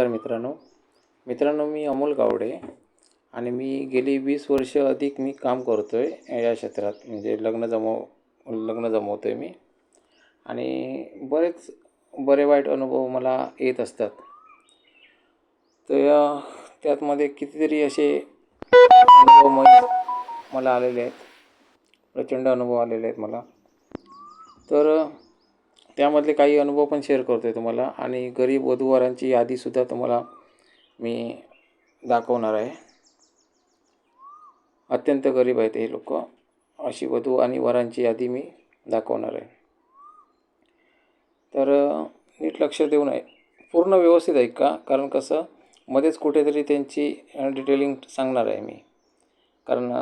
तर मित्रांनो. मित्रांनो मी अमोल गावडे आणि मी गेली वीस वर्ष अधिक मी काम करतो आहे या क्षेत्रात. म्हणजे लग्न जमव लग्न जमवतो आहे मी. आणि बरेच बरे वाईट अनुभव मला येत असतात. तर त्यातमध्ये कितीतरी असे अनुभव म- मला आलेले आहेत. प्रचंड अनुभव आलेले आहेत मला. तर त्यामधले काही अनुभव पण शेअर करतो आहे तुम्हाला. आणि गरीब वधूवरांची यादीसुद्धा तुम्हाला मी दाखवणार आहे. अत्यंत गरीब आहेत हे लोक. अशी वधू आणि वरांची यादी मी दाखवणार आहे. तर नीट लक्ष देऊन आहे पूर्ण व्यवस्थित ऐका कारण कसं मध्येच कुठेतरी त्यांची डिटेलिंग सांगणार आहे मी. कारण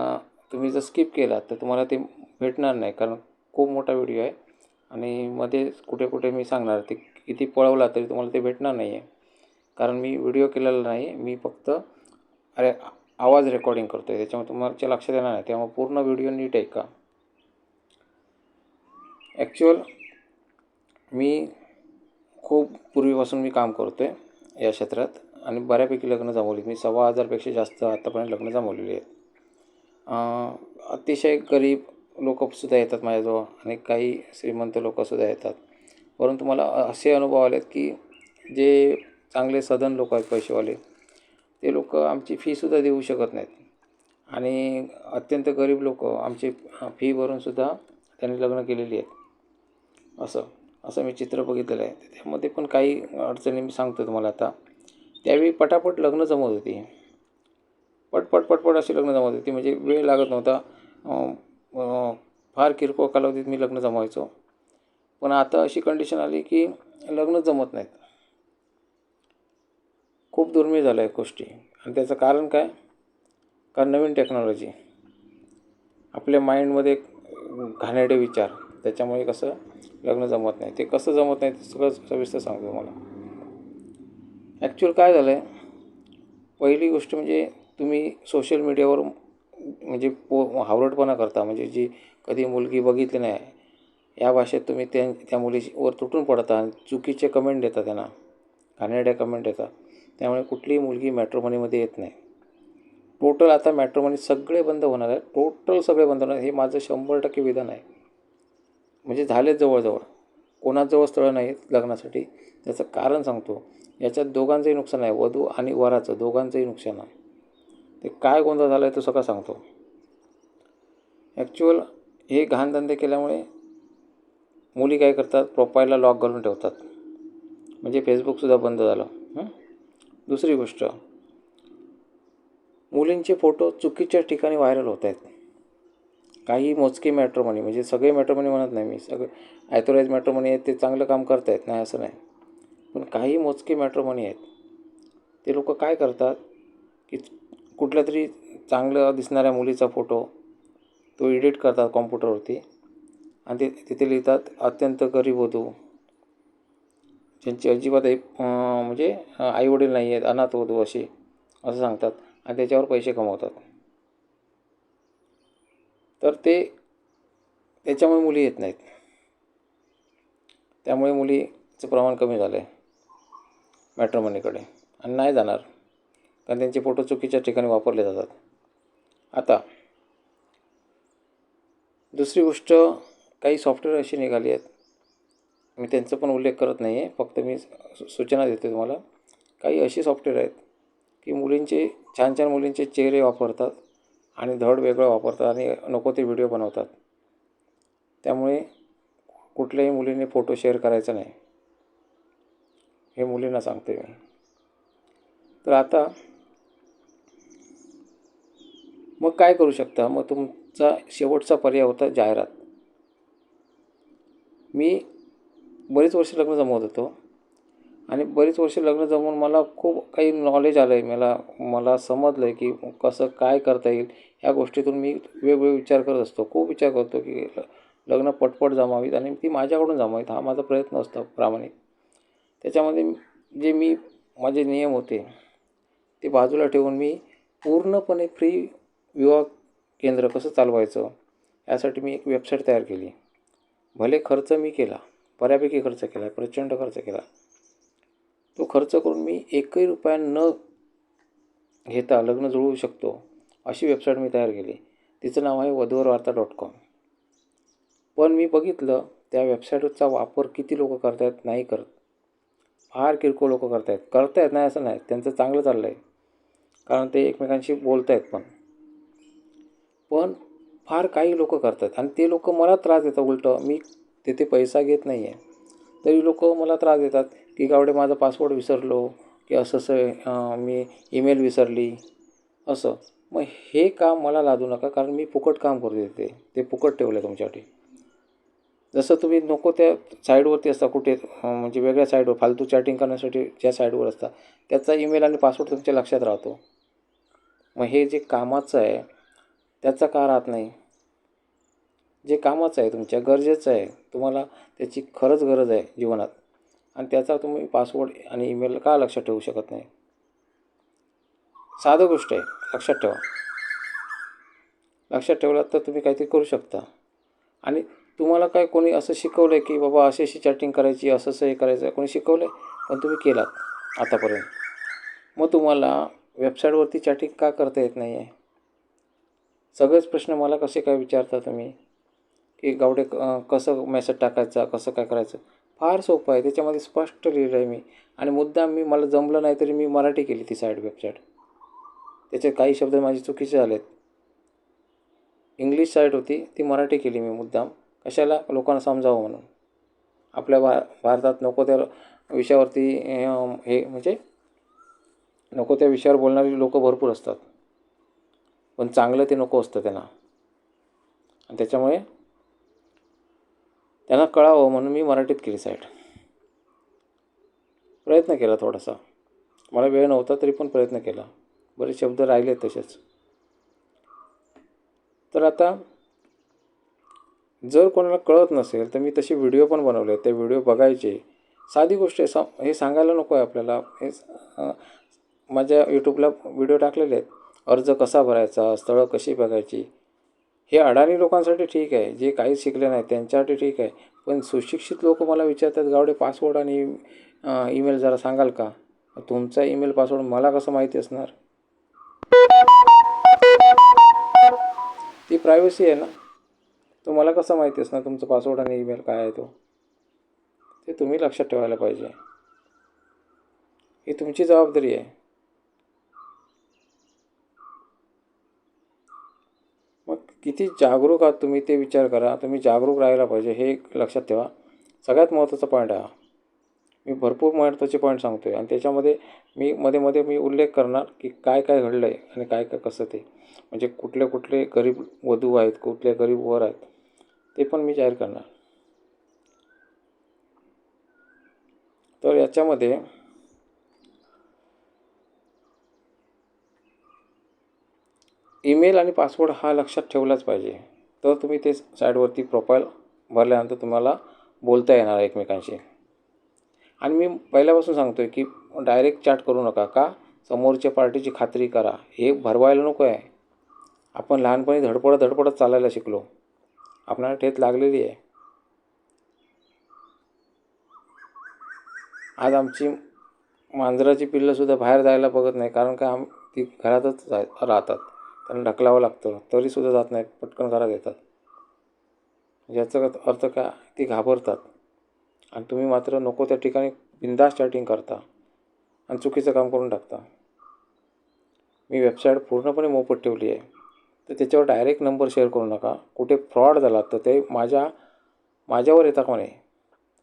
तुम्ही जर स्किप केलात तर तुम्हाला ते भेटणार नाही. कारण खूप मोठा व्हिडिओ आहे. आणि मध्येच कुठे कुठे मी सांगणार ते किती पळवला तरी तुम्हाला ते भेटणार नाही आहे कारण मी व्हिडिओ केलेला नाही मी फक्त अरे आवाज रेकॉर्डिंग करतो आहे त्याच्यामुळे तुम्हाला लक्षात येणार नाही त्यामुळे पूर्ण व्हिडिओ नीट ऐका. ॲक्च्युअल मी खूप पूर्वीपासून मी काम करतो आहे या क्षेत्रात आणि बऱ्यापैकी लग्न जमवली मी सव्वा हजारपेक्षा जास्त आत्तापर्यंत लग्न जमवलेली आहेत. अतिशय गरीब लोकसुद्धा येतात माझ्याजवळ. आणि काही श्रीमंत लोकसुद्धा येतात. परंतु मला असे अनुभव आलेत की जे चांगले सधन लोक आहेत पैसेवाले ते लोक आमची फीसुद्धा देऊ शकत नाहीत. आणि अत्यंत गरीब लोक आमची फी भरूनसुद्धा त्यांनी लग्न केलेली आहेत. असं असं मी चित्र बघितलेलं आहे. त्यामध्ये पण काही अडचणी मी सांगतो तुम्हाला आता. त्यावेळी पटापट लग्न जमत होती. पटपट पटपट अशी लग्न जमत होती. म्हणजे वेळ लागत नव्हता. फार किरकोळ कालावधीत मी लग्न जमवायचो. पण आता अशी कंडिशन आली की लग्न जमत नाहीत. खूप दुर्मिळ झालं आहे गोष्टी. आणि त्याचं कारण काय? कारण नवीन टेक्नॉलॉजी आपल्या माइंडमध्ये घाणेरडे विचार. त्याच्यामुळे कसं लग्न जमत नाही. ते कसं जमत नाही ते सगळं सविस्तर सांगतो तुम्हाला. ॲक्च्युअल काय झालं आहे पहिली गोष्ट म्हणजे तुम्ही सोशल मीडियावर म्हणजे पो हावरटपणा करता. म्हणजे जी कधी मुलगी बघितली नाही या भाषेत तुम्ही त्या त्या मुलीवर तुटून पडता आणि चुकीचे कमेंट देता त्यांना. घाणेरड्या कमेंट देता. त्यामुळे कुठलीही मुलगी मॅट्रोमनीमध्ये येत नाही. टोटल आता मॅट्रोमनी सगळे बंद होणार आहे टोटल सगळे बंद होणार हे माझं शंभर टक्के विधान आहे. म्हणजे झालेच जवळजवळ. कोणाजवळ स्थळं नाहीत लग्नासाठी. त्याचं कारण सांगतो. याच्यात दोघांचंही नुकसान आहे. वधू आणि वराचं दोघांचंही नुकसान आहे. ते काय गोंधळ झाला आहे तो सगळं सांगतो. ॲक्च्युअल हे घाणधंदे केल्यामुळे मुली काय करतात प्रोफाईलला लॉक घालून ठेवतात. म्हणजे फेसबुकसुद्धा बंद झालं. दुसरी गोष्ट मुलींचे फोटो चुकीच्या ठिकाणी व्हायरल होत आहेत. काही मोजके मॅट्रोमनी म्हणजे सगळे मॅट्रोमनी म्हणत नाही मी सगळे ॲथोराईज मॅट्रोमनी आहेत ते चांगलं काम करत आहेत नाही असं नाही. पण काही मोजके मॅट्रोमनी आहेत. ते लोक काय करतात की कुठल्या तरी चांगलं दिसणाऱ्या मुलीचा फोटो तो एडिट करतात कॉम्प्युटरवरती. आणि ते तिथे लिहितात अत्यंत गरीब होतो ज्यांची अजिबात आई म्हणजे आईवडील नाही आहेत अनाथ होतो अशी असं सांगतात. आणि त्याच्यावर पैसे कमवतात. तर ते त्याच्यामुळे मुली येत नाहीत. त्यामुळे मुलीचं प्रमाण कमी झालं आहे मॅट्रोमनीकडे आणि नाही जाणार. कारण त्यांचे फोटो चुकीच्या ठिकाणी वापरले जातात. आता दुसरी गोष्ट काही सॉफ्टवेअर अशी निघाली आहेत. मी त्यांचा पण उल्लेख करत नाही आहे फक्त मी सूचना देते तुम्हाला. काही अशी सॉफ्टवेअर आहेत की मुलींचे छान छान मुलींचे चेहरे वापरतात आणि धड वेगळं वापरतात आणि नको ते व्हिडिओ बनवतात. त्यामुळे कुठल्याही मुलीने फोटो शेअर करायचा नाही. हे मुलींना सांगते मी. तर आता मग काय करू शकता? मग तुमचा शेवटचा पर्याय होता जाहिरात. मी बरीच वर्ष लग्न जमवत होतो आणि बरीच वर्ष लग्न जमवून मला खूप काही नॉलेज आलं आहे मला मला समजलं आहे की कसं काय करता येईल ह्या गोष्टीतून मी वेगवेगळे विचार करत असतो. खूप विचार करतो की ल- लग्न पटपट जमावीत आणि ती माझ्याकडून जमावीत. हा माझा प्रयत्न असतो प्रामाणिक. त्याच्यामध्ये जे मी माझे नियम होते ते बाजूला ठेवून मी पूर्णपणे फ्री विवाह केंद्र कसं चालवायचं? यासाठी मी एक वेबसाईट तयार केली. भले खर्च मी केला बऱ्यापैकी खर्च केला प्रचंड खर्च केला. तो खर्च करून मी एकही रुपया न घेता लग्न जुळवू शकतो अशी वेबसाईट मी तयार केली. तिचं नाव आहे वधूवर वार्ता डॉट कॉम पण मी बघितलं त्या वेबसाईटचा वापर किती लोक करतायत? नाही करत. फार किरकोळ लोक करतायत. करतायत नाही असं नाही. त्यांचं चांगलं चाललं आहे कारण ते एकमेकांशी बोलत आहेत पण. पण फार काही लोक करतात. आणि ते लोक मला त्रास देतात उलटं. मी तिथे पैसा घेत नाही आहे तरी लोक मला त्रास देतात की गावडे माझा पासवर्ड विसरलो की असं असं मी ईमेल विसरली असं. मग हे काम मला लादू नका कारण मी फुकट काम करू देते. ते फुकट ठेवलं आहे तुमच्यासाठी. जसं तुम्ही नको त्या साईडवरती असता कुठे म्हणजे वेगळ्या साईडवर फालतू चॅटिंग करण्यासाठी ज्या साईडवर असता त्याचा ईमेल आणि पासवर्ड तुमच्या लक्षात राहतो. मग हे जे कामाचं आहे त्याचा का राहत नाही? जे कामाचं आहे तुमच्या गरजेचं आहे तुम्हाला त्याची खरंच गरज आहे जीवनात. आणि त्याचा तुम्ही पासवर्ड आणि ईमेल का लक्षात ठेवू शकत नाही? साधं गोष्ट आहे लक्षात ठेवा. लक्षात ठेवलात तर तुम्ही काहीतरी करू शकता. आणि तुम्हाला काय कोणी असं शिकवलं आहे की बाबा अशी अशी चॅटिंग करायची असं असं हे करायचं कोणी शिकवलं आहे पण तुम्ही केलात आतापर्यंत. मग तुम्हाला वेबसाईटवरती चॅटिंग का करता येत नाही आहे सगळेच प्रश्न मला कसे काय विचारता तुम्ही? की गावडे कसं मेसेज टाकायचा कसं काय करायचं? फार सोपं आहे. त्याच्यामध्ये स्पष्ट लिहिलं आहे मी. आणि मुद्दाम मी मला जमलं नाही तरी मी मराठी केली ती साईड वेबसाईट त्याचे काही शब्द माझे चुकीचे झालेत. इंग्लिश साईट होती ती मराठी केली मी मुद्दाम. कशाला? लोकांना समजावं म्हणून. आपल्या भा भारतात नको त्या विषयावरती हे म्हणजे नको त्या विषयावर बोलणारी लोकं भरपूर असतात. पण चांगलं ते नको असतं त्यांना. आणि त्याच्यामुळे त्यांना कळावं म्हणून मी मराठीत केली साईट. प्रयत्न केला थोडासा. मला वेळ नव्हता तरी पण प्रयत्न केला. बरेच शब्द राहिले तसेच. तर आता जर कोणाला कळत नसेल तर मी तसे व्हिडिओ पण बनवले. ते व्हिडिओ बघायचे. साधी गोष्ट आहे सा हे सांगायला नको आहे आपल्याला. हे माझ्या यूट्यूबला व्हिडिओ टाकलेले आहेत. अर्ज कसा भरायचा स्थळं कशी बघायची? हे अडाणी लोकांसाठी ठीक आहे जे काहीच शिकले नाही त्यांच्यासाठी ठीक आहे. पण सुशिक्षित लोक मला विचारतात गावडे पासवर्ड आणि ईमेल जरा सांगाल का? तुमचा ईमेल पासवर्ड मला कसं माहिती असणार? ती प्रायव्हसी आहे ना? तो मला कसं माहिती असणार तुमचं पासवर्ड आणि ईमेल काय आहे तो? ते तुम्ही लक्षात ठेवायला पाहिजे. ही तुमची जबाबदारी आहे मग किती जागरूक आहात तुम्ही ते विचार करा. तुम्ही जागरूक राहायला पाहिजे हे एक लक्षात ठेवा. सगळ्यात महत्त्वाचा पॉईंट आहे हा. मी भरपूर महत्त्वाचे पॉईंट सांगतो आहे आणि त्याच्यामध्ये मी मध्ये मध्ये मी उल्लेख करणार की काय काय घडलं आहे आणि काय काय कसं ते. म्हणजे कुठले कुठले गरीब वधू आहेत कुठले गरीब वर आहेत ते पण मी जाहीर करणार. तर याच्यामध्ये ईमेल आणि पासवर्ड हा लक्षात ठेवलाच पाहिजे. तर तुम्ही ते साईडवरती प्रोफाईल भरल्यानंतर तुम्हाला बोलता येणार एकमेकांशी. आणि मी पहिल्यापासून सांगतो आहे की डायरेक्ट चॅट करू नका का? समोरच्या पार्टीची खात्री करा. हे भरवायला नको आहे. आपण लहानपणी धडपडत धडपडत चालायला शिकलो. आपणाला ठेच लागलेली आहे. आज आमची मांजराची पिल्लंसुद्धा बाहेर जायला बघत नाही कारण का आम ती घरातच राहतात. त्यांना ढकलावं लागतं. तरीसुद्धा जात नाहीत. पटकन घरात येतात. याचा अर्थ काय? ती घाबरतात. आणि तुम्ही मात्र नको त्या ठिकाणी बिंदास चॅटिंग करता आणि चुकीचं काम करून टाकता. मी वेबसाईट पूर्णपणे मोफत ठेवली आहे. तर त्याच्यावर डायरेक्ट नंबर शेअर करू नका. कुठे फ्रॉड झाला तर ते माझ्या माझ्यावर येता का म्हणे.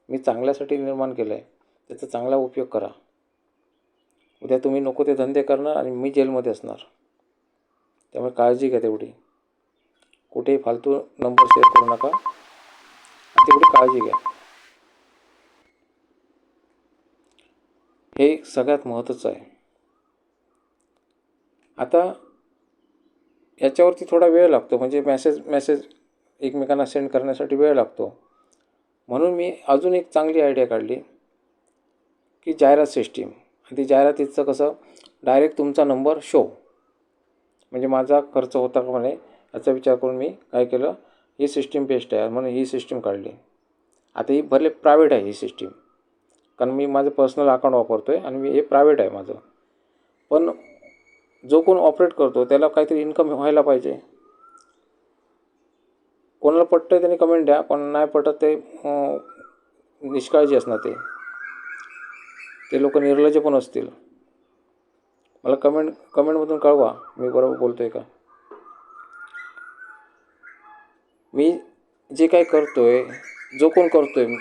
मी चांगल्यासाठी निर्माण केलं आहे त्याचा चांगला उपयोग करा. उद्या तुम्ही नको ते धंदे करणार आणि मी जेलमध्ये असणार. त्यामुळे काळजी घ्या तेवढी. कुठेही फालतू नंबर शेअर करू नका. तेवढी काळजी घ्या. हे सगळ्यात महत्त्वाचं आहे. आता याच्यावरती थोडा वेळ लागतो. म्हणजे मेसेज मेसेज एकमेकांना सेंड करण्यासाठी वेळ लागतो. म्हणून मी अजून एक चांगली आयडिया काढली. की जाहिरात सिस्टीम आणि ती जाहिरातीचं कसं? डायरेक्ट तुमचा नंबर शो म्हणजे माझा खर्च होता का म्हणे याचा विचार करून मी काय केलं ही सिस्टीम बेस्ट आहे म्हणून ही सिस्टीम काढली. आता ही भरले प्रायव्हेट आहे ही सिस्टीम कारण मी माझं पर्सनल अकाउंट वापरतो आहे आणि मी हे प्रायव्हेट आहे माझं. पण जो कोण ऑपरेट करतो त्याला काहीतरी इन्कम व्हायला पाहिजे. कोणाला पटतं त्याने कमेंट द्या कोणाला नाही पटत ते निष्काळजी असणार ते. ते लोक निर्लज्ज पण असतील. मला कमेंट कमेंटमधून कळवा. मी बरोबर बोलतो आहे का? मी जे काय करतो आहे जो कोण करतो आहे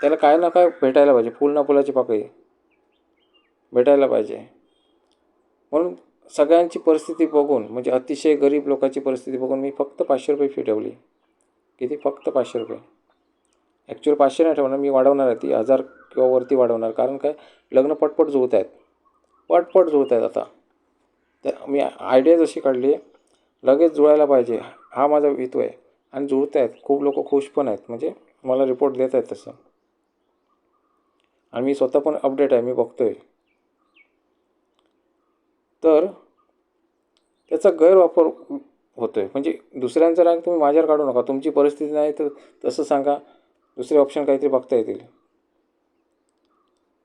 त्याला काय ना काय भेटायला पाहिजे. फुल ना फुलाची पाकळी. भेटायला पाहिजे. म्हणून सगळ्यांची परिस्थिती बघून म्हणजे अतिशय गरीब लोकांची परिस्थिती बघून मी फक्त पाचशे रुपये फी ठेवली. किती? फक्त पाचशे रुपये. ॲक्च्युअली पाचशे नाही ठेवणार मी वाढवणार आहे. ती हजार किंवा वरती वाढवणार. कारण काय? लग्न पटपट जुळत आहेत. पटपट जुळत आहेत आता. तर मी आयडिया जशी काढली लगेच जुळायला पाहिजे. हा माझा हेतू आहे. आणि जुळत आहेत खूप लोक खुश पण आहेत. म्हणजे मला रिपोर्ट देत आहेत तसं. आणि मी स्वतः पण अपडेट आहे. मी बघतो आहे तर त्याचा गैरवापर होतो आहे म्हणजे दुसऱ्यांचा रँक तुम्ही माझ्यावर काढू नका. तुमची परिस्थिती नाही तर तसं सांगा. दुसरे ऑप्शन काहीतरी बघता येतील.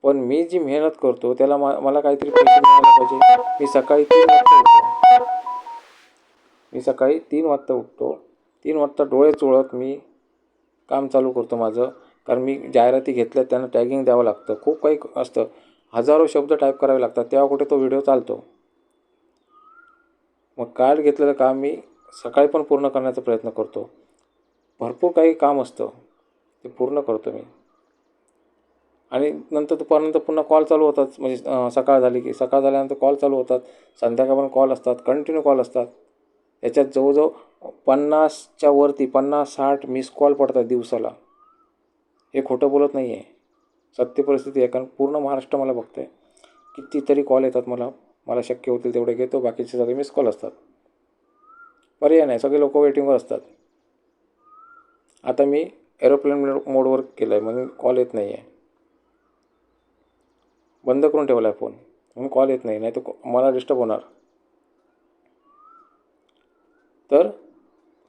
पण मी जी मेहनत करतो त्याला मा मला काहीतरी पैसे मिळायला पाहिजे. मी सकाळी तीन वाजता उठतो. मी सकाळी तीन वाजता उठतो. तीन वाजता डोळे चोळत मी काम चालू करतो माझं. कारण मी जाहिराती घेतल्या त्यांना टॅगिंग द्यावं लागतं. खूप काही असतं. हजारो शब्द टाईप करावे लागतात. तेव्हा कुठे तो व्हिडिओ चालतो. मग काल घेतलेलं काम मी सकाळी पण पूर्ण करण्याचा प्रयत्न करतो. भरपूर काही काम असतं. ते पूर्ण करतो मी. आणि नंतर दुपारनंतर पुन्हा कॉल चालू होतात. म्हणजे सकाळ झाली की सकाळ झाल्यानंतर कॉल चालू होतात. संध्याकाळ पण कॉल असतात. कंटिन्यू कॉल असतात. याच्यात जवळजवळ पन्नासच्या वरती पन्नास साठ मिस कॉल पडतात दिवसाला. हे खोटं बोलत नाही आहे सत्य परिस्थिती आहे. कारण पूर्ण महाराष्ट्र मला बघतं आहे कितीतरी कॉल येतात मला. मला शक्य होतील तेवढे घेतो. बाकीचे सगळे मिस कॉल असतात. पर्याय नाही. सगळे लोक वेटिंगवर असतात. आता मी एरोप्लेन मोडवर केलं आहे म्हणून कॉल येत नाही आहे बंद करून ठेवला आहे फोन. म्हणून कॉल येत नाही नाही तर मला डिस्टर्ब होणार. तर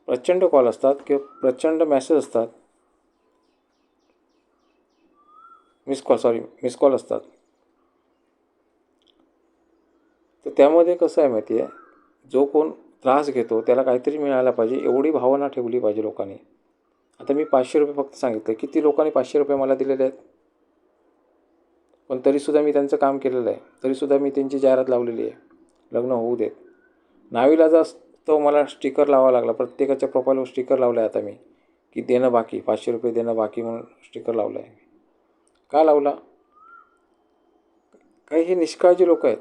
प्रचंड कॉल असतात किंवा प्रचंड मॅसेज असतात. Miss call sorry miss call असतात. तर त्यामध्ये कसं आहे माहिती आहे? जो कोण त्रास घेतो त्याला काहीतरी मिळायला पाहिजे एवढी भावना ठेवली पाहिजे लोकांनी. आता मी पाचशे रुपये फक्त सांगितलं. किती लोकांनी पाचशे रुपये मला दिलेले आहेत? पण तरीसुद्धा मी त्यांचं काम केलेलं आहे. तरीसुद्धा मी त्यांची जाहिरात लावलेली आहे. लग्न होऊ देत. नावीलाजा तो मला स्टिकर लावावा लागला. प्रत्येकाच्या प्रोफाईलवर स्टिकर लावलं आहे आता मी. की देणं बाकी पाचशे रुपये देणं बाकी म्हणून स्टिकर लावलं आहे का लावला? काही हे निष्काळजी लोक आहेत.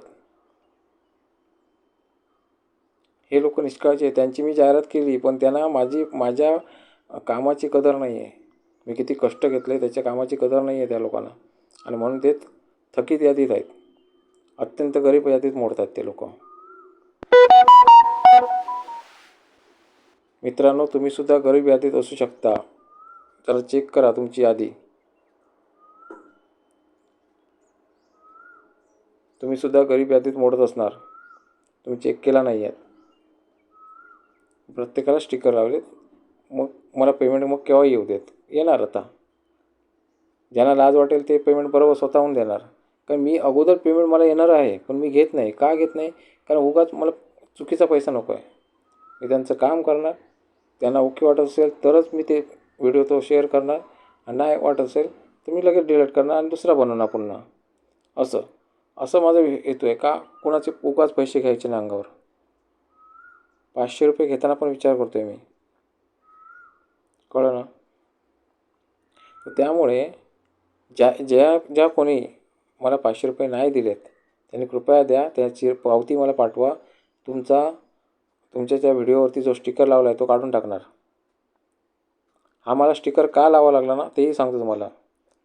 हे लोक निष्काळजी आहेत. त्यांची मी जाहिरात केली पण त्यांना माझी माझ्या कामाची कदर नाही आहे मी किती कष्ट घेतले त्याच्या कामाची कदर नाही आहे त्या लोकांना. आणि म्हणून देत थकीत यादीत आहेत. अत्यंत गरीब यादीत मोडतात ते लोक. मित्रांनो तुम्हीसुद्धा गरीब यादीत असू शकता. जरा चेक करा तुमची यादी. तुम्ही सुद्धा गरीब यादीत मोडत असणार. तुम्ही चेक केला नाही आहेत प्रत्येकाला स्टिकर लावलेत. मग मला पेमेंट मग केव्हा येऊ देत. येणार आता. ज्यांना लाज वाटेल ते पेमेंट बरोबर स्वतःहून देणार. कारण मी अगोदर पेमेंट मला येणार आहे पण मी घेत नाही. का घेत नाही? कारण उगाच मला चुकीचा पैसा नको आहे. मी त्यांचं काम करणार. त्यांना ओके वाटत असेल तरच मी ते व्हिडिओ तो शेअर करणार. आणि नाही वाटत असेल तर मी लगेच डिलीट करणार आणि दुसरा बनवणार पुन्हा. असं. असं माझं हेतू आहे का कोणाचे उगाच पैसे घ्यायचे ना अंगावर? पाचशे रुपये घेताना पण विचार करतो आहे मी. कळलं ना? तर त्यामुळे ज्या ज्या ज्या कोणी मला पाचशे रुपये नाही दिलेत. त्यांनी कृपया द्या त्याची पावती मला पाठवा. तुमचा तुमच्या त्या व्हिडिओवरती जो स्टिकर लावला आहे तो काढून टाकणार. हा मला स्टिकर का लावा लागला ना तेही सांगतो तुम्हाला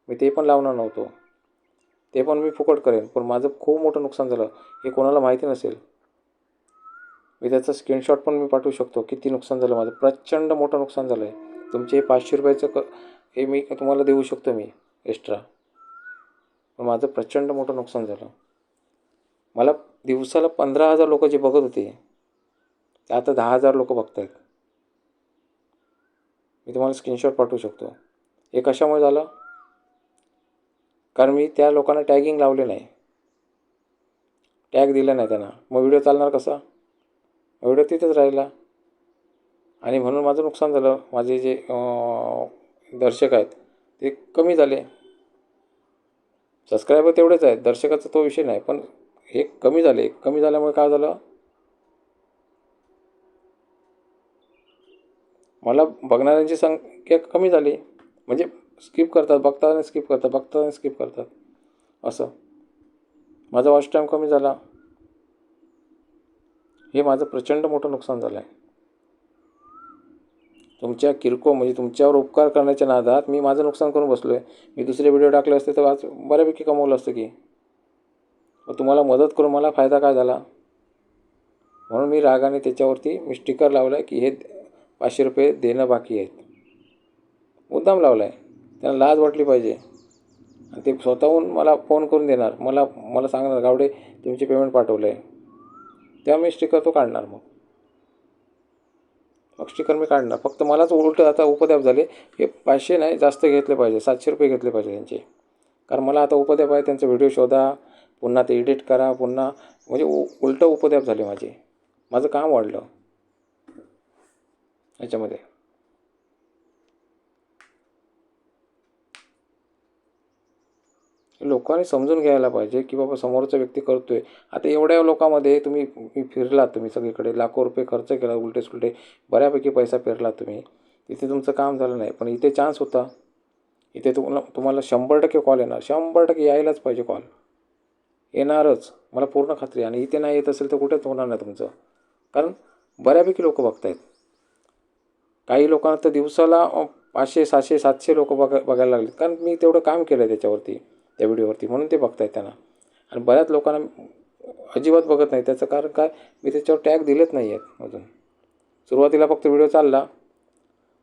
मी ते पण लावणार नव्हतो. ते पण मी फुकट करेन पण माझं खूप मोठं नुकसान झालं हे कोणाला माहिती नसेल. मी त्याचा स्क्रीनशॉट पण मी पाठवू शकतो. किती नुकसान झालं माझं प्रचंड मोठं नुकसान झालं आहे तुमचे हे पाचशे रुपयाचं क हे मी तुम्हाला देऊ शकतो मी एक्स्ट्रा. माझं प्रचंड मोठं नुकसान झालं. मला दिवसाला पंधरा हजार लोक जे बघत होते ते आता दहा हजार लोक बघत आहेत मी तुम्हाला स्क्रीनशॉट पाठवू शकतो. हे कशामुळे झालं? कारण मी त्या लोकांना टॅगिंग लावले नाही. टॅग दिला नाही त्यांना. मग व्हिडिओ चालणार कसा? व्हिडिओ तिथेच राहिला. आणि म्हणून माझं नुकसान झालं. माझे जे दर्शक आहेत ते कमी झाले. सबस्क्रायबर तेवढेच आहेत. दर्शकाचा तो विषय नाही. पण हे कमी झाले. कमी झाल्यामुळे काय झालं? मला बघणाऱ्यांची संख्या कमी झाली. म्हणजे स्किप करतात. बघताना स्किप करतात. बघताना स्किप करतात. असं. माझा वॉच टाईम कमी झाला. हे माझं प्रचंड मोठं नुकसान झालं आहे तुमच्या किरकोळ म्हणजे तुमच्यावर उपकार करण्याच्या नादात मी माझं नुकसान करून बसलो आहे मी दुसरे व्हिडिओ टाकले असते तर आज बऱ्यापैकी कमवलं असतं की. मग तुम्हाला मदत करून मला फायदा काय झाला? म्हणून मी रागाने त्याच्यावरती मी स्टिकर लावला आहे की हे पाचशे रुपये देणं बाकी आहेत. मुद्दाम लावला आहे त्यांना लाज वाटली पाहिजे. आणि ते स्वतःहून मला फोन करून देणार. मला मला सांगणार गावडे तुमचे पेमेंट पाठवलं आहे तेव्हा मी स्टिकर तो काढणार मग. अक्षकर्मी काढणं काढणार. फक्त मलाच उलटं आता उपद्याप झाले. हे पाचशे नाही जास्त घेतले पाहिजे. सातशे रुपये घेतले पाहिजे त्यांचे. कारण मला आता उपद्याप आहे त्यांचा व्हिडिओ शोधा पुन्हा ते एडिट करा पुन्हा म्हणजे उ उलटं उपद्याप झाले माझे. माझं काम वाढलं. याच्यामध्ये. लोकांनी समजून घ्यायला पाहिजे की बाबा समोरचा व्यक्ती करतो आहे आता एवढ्या लोकांमध्ये तुम्ही मी फिरलात तुम्ही सगळीकडे लाखो रुपये खर्च केला उलटे सुलटे बऱ्यापैकी पैसा फिरला तुम्ही. तिथे तुमचं काम झालं नाही पण इथे चान्स होता. इथे तुम्हाला तुम्हाला शंभर टक्के कॉल येणार. शंभर टक्के यायलाच पाहिजे कॉल येणारच. मला पूर्ण खात्री आहे. आणि इथे नाही येत असेल तर कुठेच होणार नाही तुमचं? कारण बऱ्यापैकी लोक बघतायत. काही लोकांना तर दिवसाला पाचशे सहाशे सातशे लोक बघा बघायला लागले कारण मी तेवढं काम केलं आहे त्याच्यावरती. त्या व्हिडिओवरती म्हणून ते बघतायत त्यांना. आणि बऱ्याच लोकांना अजिबात बघत नाही त्याचं कारण काय? मी त्याच्यावर टॅग दिलेच नाही आहेत अजून. सुरुवातीला फक्त व्हिडिओ चालला.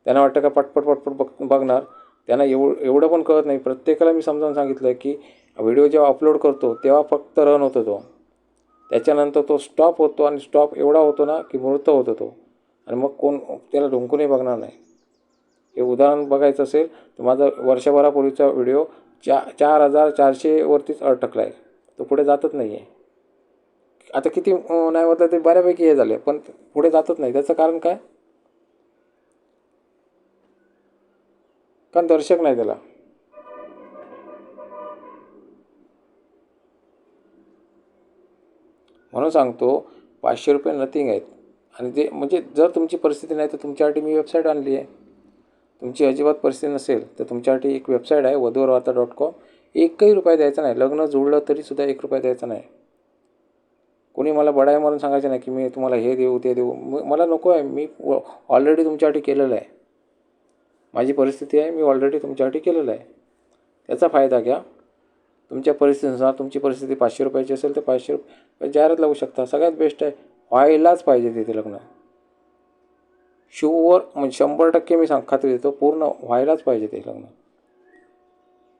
त्यांना वाटतं का पटपट पटपट बघ बघणार. त्यांना एव एवढं पण कळत नाही. प्रत्येकाला मी समजावून सांगितलं की व्हिडिओ जेव्हा अपलोड करतो तेव्हा फक्त रन होतो तो. त्याच्यानंतर तो स्टॉप होतो आणि स्टॉप एवढा होतो ना की मृत होतो तो. आणि मग कोण त्याला ढुंकूनही बघणार नाही. हे उदाहरण बघायचं असेल तर माझा वर्षभरापूर्वीचा व्हिडिओ चा चार हजार चारशेवरतीच अडकला आहे तो पुढे जातच नाही आहे आता किती नाही म्हटलं ते बऱ्यापैकी हे झाले पण पुढे जातच नाही. त्याचं कारण काय? कारण दर्शक नाही त्याला. म्हणून सांगतो पाचशे रुपये नथिंग आहेत. आणि ते म्हणजे जर तुमची परिस्थिती नाही तर तुमच्यासाठी मी वेबसाईट आणली आहे. तुमची अजिबात परिस्थिती नसेल तर तुमच्यासाठी एक वेबसाईट आहे वधूवर वार्ता डॉट कॉम एकही रुपया द्यायचा नाही. लग्न जुळलं तरीसुद्धा एक रुपया द्यायचा नाही. कोणी मला बडाय मारून सांगायचं नाही की मी तुम्हाला हे देऊ ते देऊ. मला नको आहे. मी ऑलरेडी तुमच्यासाठी केलेलं आहे. माझी परिस्थिती आहे मी ऑलरेडी तुमच्यासाठी केलेलं आहे. त्याचा फायदा घ्या. तुमच्या परिस्थितीनुसार तुमची परिस्थिती पाचशे रुपयाची असेल तर पाचशे रुपये जाहिरात लावू शकता. सगळ्यात बेस्ट आहे व्हायलाच पाहिजे तिथे लग्न. शुवर म्हणजे शंभर टक्के मी सांग खात्री देतो पूर्ण व्हायलाच पाहिजे ते लग्न.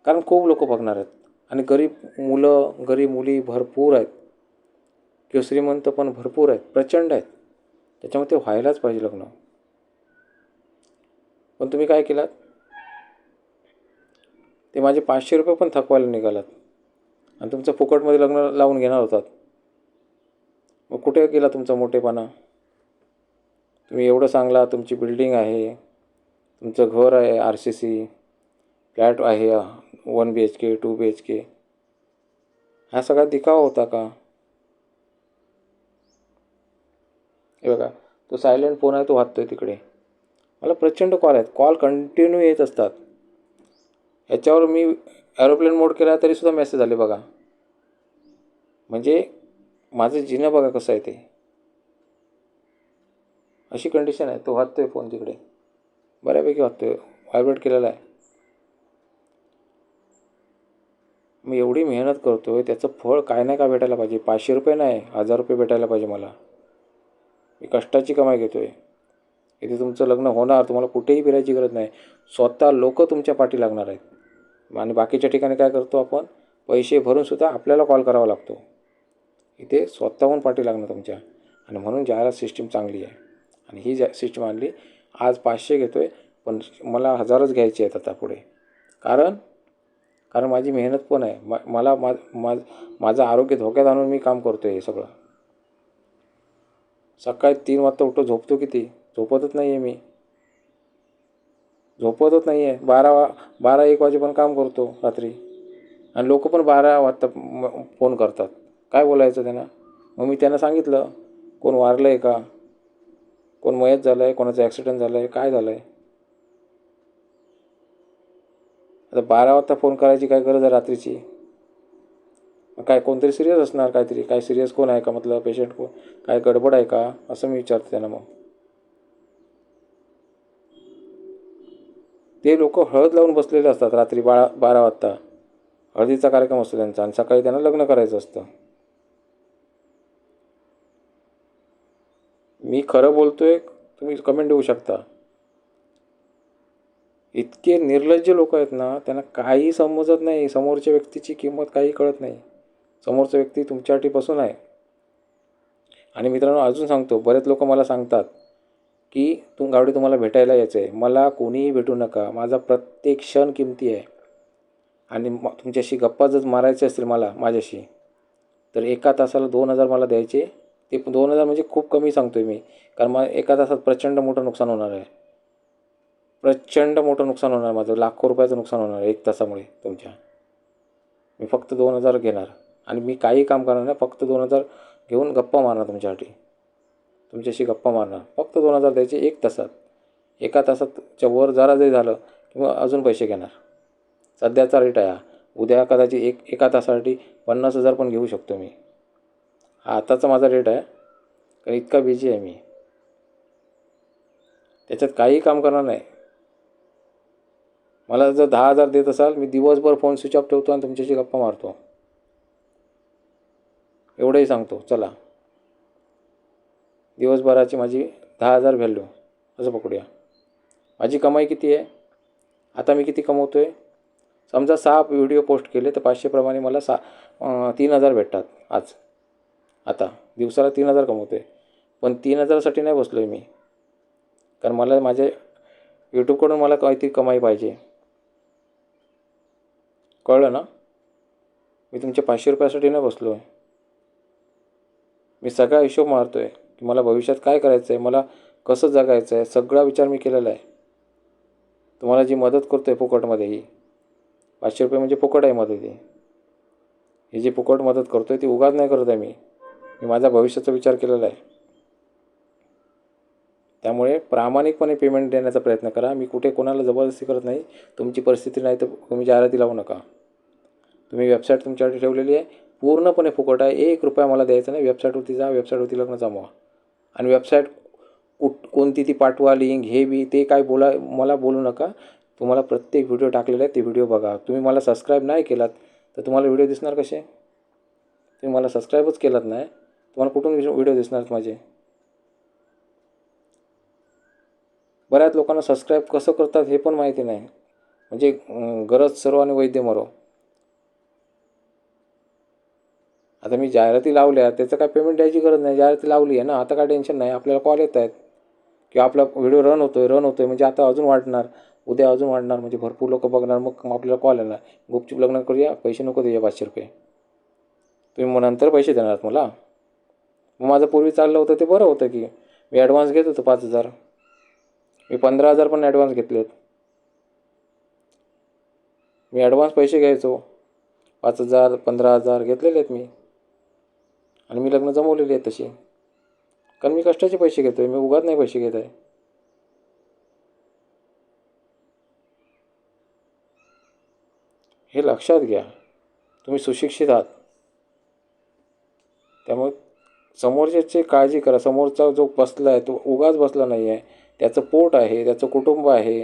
कारण खूप लोक बघणार आहेत. आणि गरीब मुलं गरीब मुली भरपूर आहेत. किंवा श्रीमंत पण भरपूर आहेत. प्रचंड आहेत. त्याच्यामुळे ते व्हायलाच पाहिजे लग्न. पण तुम्ही काय केलात? ते माझे पाचशे रुपये पण थकवायला निघालात. आणि तुमचं फुकटमध्ये लग्न लावून घेणार होतात. मग कुठे गेला तुमचा मोठेपणा? तुम्ही एवढं सांगला तुमची बिल्डिंग आहे तुमचं घर आहे आर सी सी फ्लॅट आहे one B H K two B H K हा सगळा दिखावा होता का? हे बघा तो सायलेंट फोन आहे तो वाचतोय तिकडे. मला प्रचंड कॉल आहेत. कॉल कंटिन्यू येत असतात. ह्याच्यावर मी एरोप्लेन मोड केला तरीसुद्धा मेसेज आले बघा. म्हणजे माझं जिणं बघा कसं आहे ते. अशी कंडिशन आहे. तो वाचतोय फोन तिकडे. बऱ्यापैकी वाचतोय व्हायब्रेट केलेला आहे. मी एवढी मेहनत करतो आहे त्याचं फळ काय नाही का भेटायला पाहिजे. पाचशे रुपये नाही हजार रुपये भेटायला पाहिजे मला. मी कष्टाची कमाई घेतो आहे इथे तुमचं लग्न होणार तुम्हाला कुठेही फिरायची गरज नाही. स्वतः लोक तुमच्या पाठी लागणार आहेत. आणि बाकीच्या ठिकाणी काय करतो आपण? पैसे भरूनसुद्धा आपल्याला कॉल करावा लागतो. इथे स्वतःहून पाठी लागणार तुमच्या. आणि म्हणून जाहिरात सिस्टीम चांगली आहे. आणि ही ज्या सिस्टम आणली आज पाचशे घेतो आहे पण मला हजारच घ्यायचे आहेत आता पुढे. कारण कारण माझी मेहनत पण आहे. मा मला मा मा माझं आरोग्य धोक्यात आणून मी काम करतो आहे हे सगळं. सकाळी तीन वाजता उठतो झोपतो किती? झोपतच नाही आहे मी. झोपतच नाही आहे बारा वा बारा एक वाजेपर्यंत काम करतो रात्री. आणि लोक पण बारा वाजता फोन करतात. काय बोलायचं त्यांना? मग मी त्यांना सांगितलं कोण वारलं आहे का? कोण मयत झालं आहे कोणाचं ॲक्सिडेंट झालं आहे काय झालं आहे आता बारा वाजता फोन करायची काय गरज आहे रात्रीची? काय कोणतरी सिरियस असणार काहीतरी? काय सिरियस कोण आहे का? म्हटलं पेशंट कोण? काय गडबड आहे का? असं मी विचारतो त्यांना मग. ते लोक हळद लावून बसलेले असतात रात्री बारा बारा वाजता. हळदीचा कार्यक्रम असतो त्यांचा आणि सकाळी त्यांना लग्न करायचं असतं. मी खरं बोलतो आहे तुम्ही कमेंट देऊ शकता. इतके निर्लज्ज लोक आहेत ना त्यांना काही समजत नाही. समोरच्या व्यक्तीची किंमत काही कळत नाही. समोरचा व्यक्ती तुमच्यासाठी बसून आहे. आणि मित्रांनो अजून सांगतो बरेच लोक मला सांगतात की तुम गावडे तुम्हाला भेटायला यायचं आहे मला कोणीही भेटू नका. माझा प्रत्येक क्षण किमती आहे. आणि म तुमच्याशी गप्पा जर मारायचे असतील मला माझ्याशी तर एका तासाला दोन हजार मला द्यायचे. ते दोन हजार म्हणजे खूप कमी सांगतो आहे मी. कारण मला एका तासात प्रचंड मोठं नुकसान होणार आहे. प्रचंड मोठं नुकसान होणार माझं. लाखो रुपयाचं नुकसान होणार आहे एक तासामुळे तुमच्या. मी फक्त दोन हजार घेणार. आणि मी काही काम करणार नाही. फक्त दोन हजार घेऊन गप्पा मारणार तुमच्यासाठी. तुमच्याशी गप्पा मारणार. फक्त दोन हजार द्यायचे एक तासात. एका तासातच्या वर जरा जरी झालं किंवा अजून पैसे घेणार. सध्याचा रेट आहे उद्या कदाचित एक एका तासासाठी पन्नास हजार पण घेऊ शकतो मी. हा आताचा माझा रेट आहे. कारण इतका बिझी आहे मी. त्याच्यात काही काम करणार नाही. मला जर दहा हजार देत असाल मी दिवसभर फोन स्विच ऑफ ठेवतो आणि तुमच्याशी गप्पा मारतो. एवढंही सांगतो. चला. दिवसभराची माझी दहा हजार व्हॅल्यू असं पकडूया. माझी कमाई किती आहे? आता मी किती कमवतो आहे समजा सहा व्हिडिओ पोस्ट केले तर पाचशेप्रमाणे मला सा तीन हजार भेटतात आज. आता. दिवसाला तीन हजार कमवतो आहे पण तीन हजारासाठी नाही बसलो आहे मी. कारण मला माझ्या यूट्यूबकडून मला काहीतरी कमाई पाहिजे. कळलं ना? मी तुमच्या पाचशे रुपयासाठी नाही बसलो आहे मी सगळा हिशोब मारतो आहे की मला भविष्यात काय करायचं आहे मला कसं जगायचं आहे सगळा विचार मी केलेला आहे. तुम्हाला जी मदत करतो आहे फुकटमध्ये ही पाचशे रुपये म्हणजे फुकट आहे मदत ही जी फुकट मदत करतो आहे ती उगाच नाही करत आहे मी. मी माझा भविष्याचा विचार केलेला आहे. त्यामुळे प्रामाणिकपणे पेमेंट देण्याचा प्रयत्न करा. मी कुठे कोणाला जबरदस्ती करत नाही. तुमची परिस्थिती नाही तर तुम्ही जाहिराती लावू नका. तुम्ही वेबसाईट तुमच्यासाठी ठेवलेली आहे. पूर्णपणे फुकट आहे. एक रुपया मला द्यायचा नाही. वेबसाईटवरती जा. वेबसाईटवरती लग्न जमवा. आणि वेबसाईट कुठ कोणती ती पाठवा लिंक हे बी ते काय बोला मला बोलू नका. तुम्हाला प्रत्येक व्हिडिओ टाकलेला आहे. ते व्हिडिओ बघा. तुम्ही मला सबस्क्राईब नाही केलात तर तुम्हाला व्हिडिओ दिसणार कसे? तुम्ही मला सबस्क्राईबच केलात नाही. तुम्हाला कुठून व्हिडिओ दिसणार माझे? बऱ्याच लोकांना सबस्क्राईब कसं करतात हे पण माहिती नाही. म्हणजे गरज सर्व आणि वैद्य मरो. आता मी जाहिराती लावल्या त्याचं काय पेमेंट द्यायची गरज नाही. जाहिराती लावली आहे ना आता काय टेन्शन नाही. आपल्याला कॉल येत आहेत. किंवा आपला व्हिडिओ रन होतो आहे रन होतो आहे म्हणजे आता अजून वाढणार. उद्या अजून वाढणार. म्हणजे भरपूर लोक बघणार. मग आपल्याला कॉल येणार. गुपचूप लग्न करूया. पैसे नको देऊया पाचशे रुपये. तुम्ही मग नंतर पैसे देणार मला. मग माझं पूर्वी चाललं होतं ते बरं होतं की मी ॲडव्हान्स घेत होतो पाच हजार. मी पंधरा हजार पण ॲडव्हान्स घेतलेत मी ॲडव्हान्स पैसे घ्यायचो. पाच हजार पंधरा हजार घेतलेले आहेत मी. आणि मी लग्न जमवलेली आहेत तशी कारण मी कष्टाचे पैसे घेतो आहे. मी उगाच नाही पैसे घेत आहे. हे लक्षात घ्या. तुम्ही सुशिक्षित आहात. त्यामुळे समोरच्याची काळजी करा. समोरचा जो बसला आहे तो उगाच बसला नाही आहे त्याचं पोट आहे त्याचं कुटुंब आहे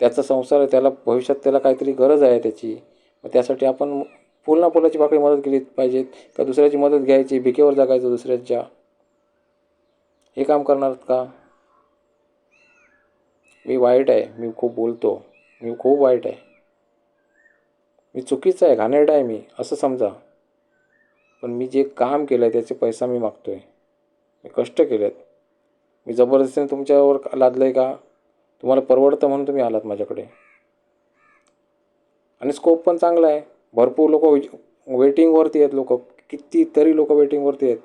त्याचा संसार आहे त्याला भविष्यात त्याला काहीतरी गरज आहे त्याची. मग त्यासाठी आपण फुल ना फुलाची पाकळी मदत केली पाहिजेत का दुसऱ्याची मदत घ्यायची भिकेवर जगायचं दुसऱ्याच्या? हे काम करणार का? मी वाईट आहे मी खूप बोलतो मी खूप वाईट आहे. मी चुकीचं आहे घाणेरडा आहे मी असं समजा. पण मी जे काम केलं आहे त्याचे पैसा मी मागतो आहे मी कष्ट केलेत. मी जबरदस्तीने तुमच्यावर लादलं आहे का? तुम्हाला परवडतं म्हणून तुम्ही आलात माझ्याकडे. आणि स्कोप पण चांगला आहे. भरपूर लोक वेटिंगवरती आहेत लोक. कितीतरी लोक वेटिंगवरती आहेत.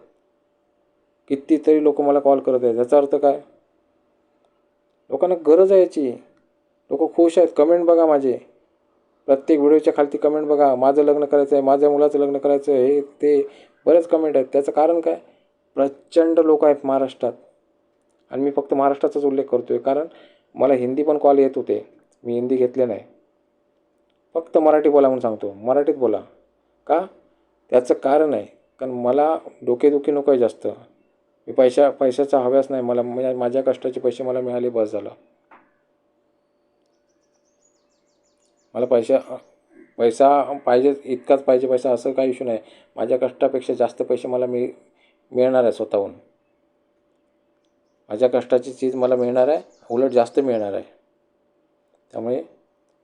कितीतरी लोक मला कॉल करत आहेत. याचा अर्थ काय? लोकांना गरज आहे याची. लोक खुश आहेत. कमेंट बघा माझे. प्रत्येक व्हिडिओच्या खालती कमेंट बघा. माझं लग्न करायचं आहे माझ्या मुलाचं लग्न करायचं आहे हे ते बरेच कमेंट आहेत. त्याचं कारण काय? प्रचंड लोक आहेत महाराष्ट्रात. आणि मी फक्त महाराष्ट्राचाच उल्लेख करतो आहे कारण मला हिंदी पण कॉल येत होते. मी हिंदी घेतले नाही. फक्त मराठी बोला म्हणून सांगतो. मराठीत बोला. का? त्याचं कारण आहे. कारण मला डोकेदुखी नको आहे जास्त. मी पैशा पैशाचा हव्यास नाही. मला म्हणजे माझ्या कष्टाचे पैसे मला मिळाले बस झालं. मला पैसा पैसा पाहिजे इतकाच पाहिजे पैसा असं काही इश्यू नाही. माझ्या कष्टापेक्षा जास्त पैसे मला मिळ मिळणार आहे स्वतःहून. माझ्या कष्टाची चीज मला मिळणार आहे उलट जास्त मिळणार आहे. त्यामुळे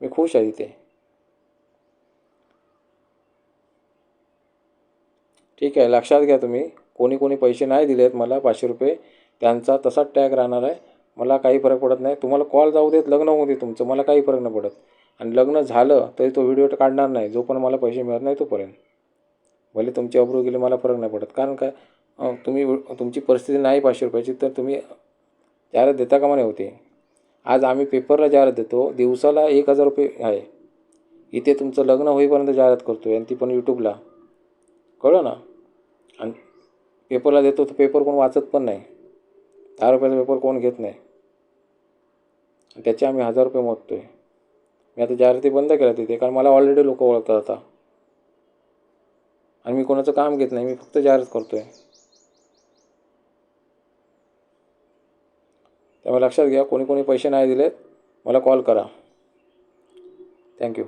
मी खुश आहे इथे. ठीक आहे लक्षात घ्या तुम्ही. कोणी कोणी पैसे नाही दिलेत मला पाचशे रुपये. त्यांचा तसाच टॅग राहणार आहे. मला काही फरक पडत नाही. तुम्हाला कॉल जाऊ देत लग्न होऊ दे तुमचं. मला काही फरक नाही पडत. आणि लग्न झालं तरी तो व्हिडिओ काढणार नाही. जोपर्यंत मला पैसे मिळत नाही तोपर्यंत. भले तुमचे अप्रूव्ह गेले मला फरक नाही पडत. कारण काय? तुम्ही तुमची परिस्थिती नाही पाचशे रुपयाची तर तुम्ही जाहिरात देता कामा नाही होते? आज आम्ही पेपरला जाहिरात देतो. दिवसाला एक हजार रुपये आहे. इथे तुमचं लग्न होईपर्यंत जाहिरात करतो आहे आणि ती पण यूट्यूबला कळलं ना? आणि पेपरला देतो तर पेपर कोण वाचत पण नाही. दहा रुपयाचा पेपर कोण घेत नाही? त्याचे आम्ही हजार रुपये मोजतो आहे मी आता जाहिराती बंद केल्या तिथे कारण मला ऑलरेडी लोक ओळखतात आता. आणि मी कोणाचं काम घेत नाही मी फक्त जाहिरात करतो आहे त्यामुळे लक्षात घ्या कोणी कोणी पैसे नाही दिलेत मला कॉल करा. थँक्यू